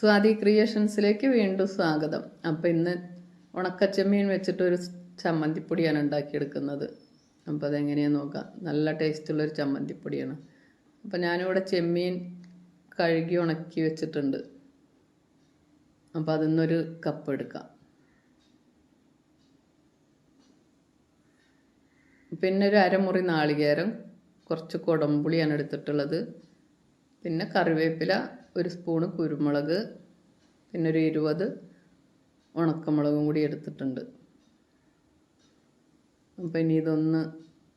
സ്വാതി ക്രിയേഷൻസിലേക്ക് വീണ്ടും സ്വാഗതം. അപ്പം ഇന്ന് ഉണക്കച്ചെമ്മീൻ വെച്ചിട്ടൊരു ചമ്മന്തിപ്പൊടിയാണ് ഉണ്ടാക്കിയെടുക്കുന്നത്. അപ്പോൾ അതെങ്ങനെയാണ് നോക്കാം. നല്ല ടേസ്റ്റുള്ളൊരു ചമ്മന്തിപ്പൊടിയാണ്. അപ്പം ഞാനിവിടെ ചെമ്മീൻ കഴുകി ഉണക്കി വെച്ചിട്ടുണ്ട്. അപ്പോൾ അതിൽ നിന്നൊരു കപ്പ് എടുക്കാം. പിന്നെ ഒരു അരമുറി നാളികേരം കുറച്ച് കൊടമ്പുളിയാണ് എടുത്തിട്ടുള്ളത്. പിന്നെ കറിവേപ്പില ഒരു സ്പൂണ് കുരുമുളക് പിന്നെ ഒരു ഇരുപത് ഉണക്കമുളകും കൂടി എടുത്തിട്ടുണ്ട്. അപ്പം ഇനി ഇതൊന്ന്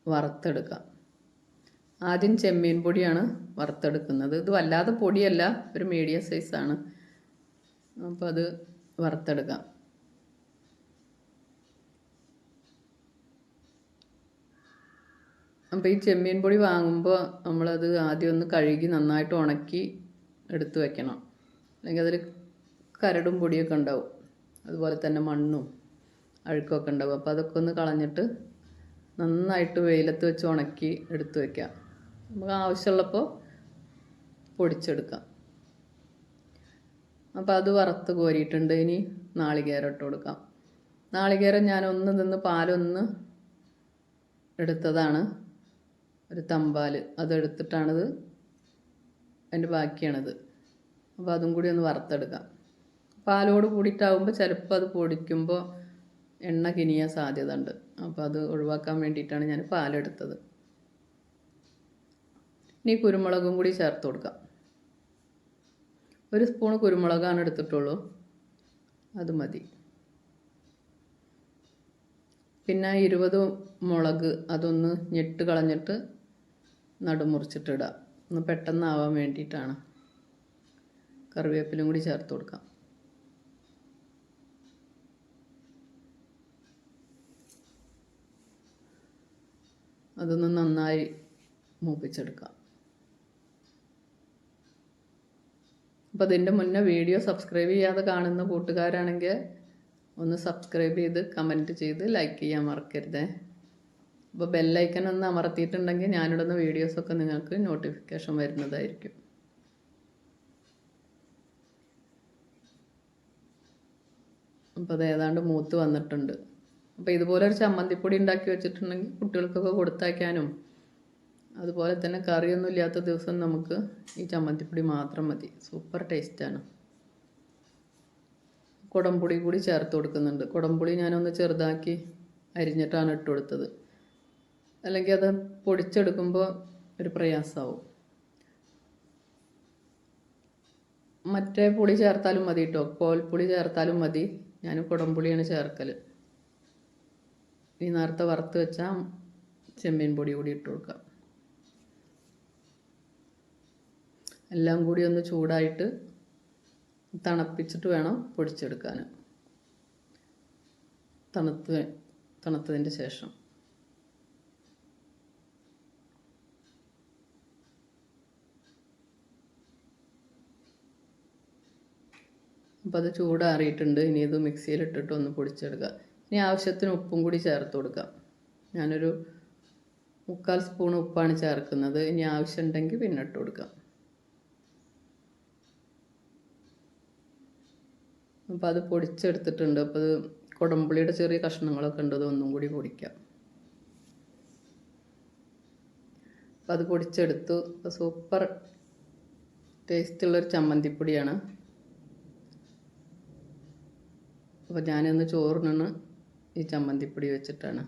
വറുത്തെടുക്കാം. ആദ്യം ചെമ്മീൻ പൊടിയാണ് വറുത്തെടുക്കുന്നത്. ഇത് വല്ലാതെ പൊടിയല്ല ഒരു മീഡിയം സൈസാണ് അപ്പോൾ അത് വറുത്തെടുക്കാം. അപ്പോൾ ഈ ചെമ്മീൻ പൊടി വാങ്ങുമ്പോൾ നമ്മളത് ആദ്യം ഒന്ന് കഴുകി നന്നായിട്ട് ഉണക്കി എടുത്ത് വെക്കണം. അല്ലെങ്കിൽ അതിൽ കരടും പൊടിയൊക്കെ ഉണ്ടാവും. അതുപോലെ തന്നെ മണ്ണും അഴുക്കൊക്കെ ഉണ്ടാവും. അപ്പോൾ അതൊക്കെ ഒന്ന് കളഞ്ഞിട്ട് നന്നായിട്ട് വെയിലത്ത് വെച്ച് ഉണക്കി എടുത്തു വയ്ക്കാം നമുക്ക് ആവശ്യമുള്ളപ്പോൾ പൊടിച്ചെടുക്കാം. അപ്പോൾ അത് വറുത്ത് കോരിയിട്ടുണ്ട്. ഇനി നാളികേരം ഇട്ട് കൊടുക്കാം. നാളികേരം ഞാൻ ഒന്ന് നിന്ന് പാലൊന്ന് എടുത്തതാണ്. ഒരു തമ്പാൽ അതെടുത്തിട്ടാണിത് അതിന്റെ ബാക്കിയാണിത്. അപ്പോൾ അതും കൂടി ഒന്ന് വറുത്തെടുക്കാം. പാലോട് കൂടിയിട്ടാവുമ്പോൾ ചിലപ്പോൾ അത് പൊടിക്കുമ്പോൾ എണ്ണ കിനിയാൻ സാധ്യത ഉണ്ട് അപ്പോൾ അത് ഒഴിവാക്കാൻ വേണ്ടിയിട്ടാണ് ഞാൻ പാലെടുത്തത്. ഇനി കുരുമുളകും കൂടി ചേർത്ത് കൊടുക്കാം. ഒരു സ്പൂൺ കുരുമുളകാണ് എടുത്തിട്ടുള്ളൂ. അത് മതി. പിന്നെ ഇരുപത് മുളക് അതൊന്ന് ഞെട്ട് കളഞ്ഞിട്ട് നടുമുറിച്ചിട്ടിടുക ഒന്ന് പെട്ടെന്നാവാൻ വേണ്ടിയിട്ടാണ്. കറിവേപ്പിലും കൂടി ചേർത്ത് കൊടുക്കാം. അതൊന്ന് നന്നായി മൂപ്പിച്ചെടുക്കാം. അപ്പോൾ അതിന്റെ മുന്നേ വീഡിയോ സബ്സ്ക്രൈബ് ചെയ്യാതെ കാണുന്ന കൂട്ടുകാരാണെങ്കിൽ ഒന്ന് സബ്സ്ക്രൈബ് ചെയ്ത് കമന്റ് ചെയ്ത് ലൈക്ക് ചെയ്യാൻ മറക്കരുതേ. അപ്പോൾ ബെല്ലൈക്കൻ ഒന്ന് അമർത്തിയിട്ടുണ്ടെങ്കിൽ ഞാനിടുന്ന വീഡിയോസൊക്കെ നിങ്ങൾക്ക് നോട്ടിഫിക്കേഷൻ വരുന്നതായിരിക്കും. അപ്പോൾ അത് ഏതാണ്ട് മൂത്ത് വന്നിട്ടുണ്ട്. അപ്പോൾ ഇതുപോലെ ഒരു ചമ്മന്തിപ്പൊടി ഉണ്ടാക്കി വെച്ചിട്ടുണ്ടെങ്കിൽ കുട്ടികൾക്കൊക്കെ കൊടുത്തയക്കാനും അതുപോലെ തന്നെ കറിയൊന്നും ഇല്ലാത്ത ദിവസം നമുക്ക് ഈ ചമ്മന്തിപ്പൊടി മാത്രം മതി. സൂപ്പർ ടേസ്റ്റാണ്. കുടംപുളി കൂടി ചേർത്ത് കൊടുക്കുന്നുണ്ട്. കുടംപുളി ഞാനൊന്ന് ചെറുതാക്കി അരിഞ്ഞിട്ടാണ് ഇട്ട് കൊടുത്തത്. അല്ലെങ്കിൽ അത് പൊടിച്ചെടുക്കുമ്പോൾ ഒരു പ്രയാസമാവും മറ്റേ പുളി ചേർത്താലും മതി കേട്ടോ. കോൽപ്പുളി ചേർത്താലും മതി. ഞാൻ കുടംപുളിയാണ് ചേർക്കൽ ഈ നേരത്തെ വറുത്ത് വെച്ച ചെമ്മീൻ പൊടി കൂടി ഇട്ട് കൊടുക്കാം. എല്ലാം കൂടി ഒന്ന് ചൂടായിട്ട് തണുപ്പിച്ചിട്ട് വേണം പൊടിച്ചെടുക്കാൻ തണുത്ത് തണുത്തതിന്റെ ശേഷം. അപ്പോൾ അത് ചൂടാറിയിട്ടുണ്ട്. ഇനി ഇത് മിക്സിയിലിട്ടിട്ട് ഒന്ന് പൊടിച്ചെടുക്കുക ഇനി ആവശ്യത്തിന് ഉപ്പും കൂടി ചേർത്ത് കൊടുക്കാം. ഞാനൊരു മുക്കാൽ സ്പൂൺ ഉപ്പാണ് ചേർക്കുന്നത്. ഇനി ആവശ്യമുണ്ടെങ്കിൽ പിന്നെ ഇട്ട് കൊടുക്കാം. അപ്പോൾ അത് പൊടിച്ചെടുത്തിട്ടുണ്ട്. അപ്പോൾ അത് കുടമ്പുളിയുടെ ചെറിയ കഷ്ണങ്ങളൊക്കെ ഉണ്ട്. അതൊന്നും കൂടി പൊടിക്കാം. അപ്പോൾ അത് പൊടിച്ചെടുത്തു. സൂപ്പർ ടേസ്റ്റുള്ളൊരു ചമ്മന്തിപ്പൊടിയാണ്. അപ്പോൾ ഞാനിന്ന് ചോറിനാണ് ഈ ചമ്മന്തിപ്പൊടി വെച്ചിട്ടാണ്.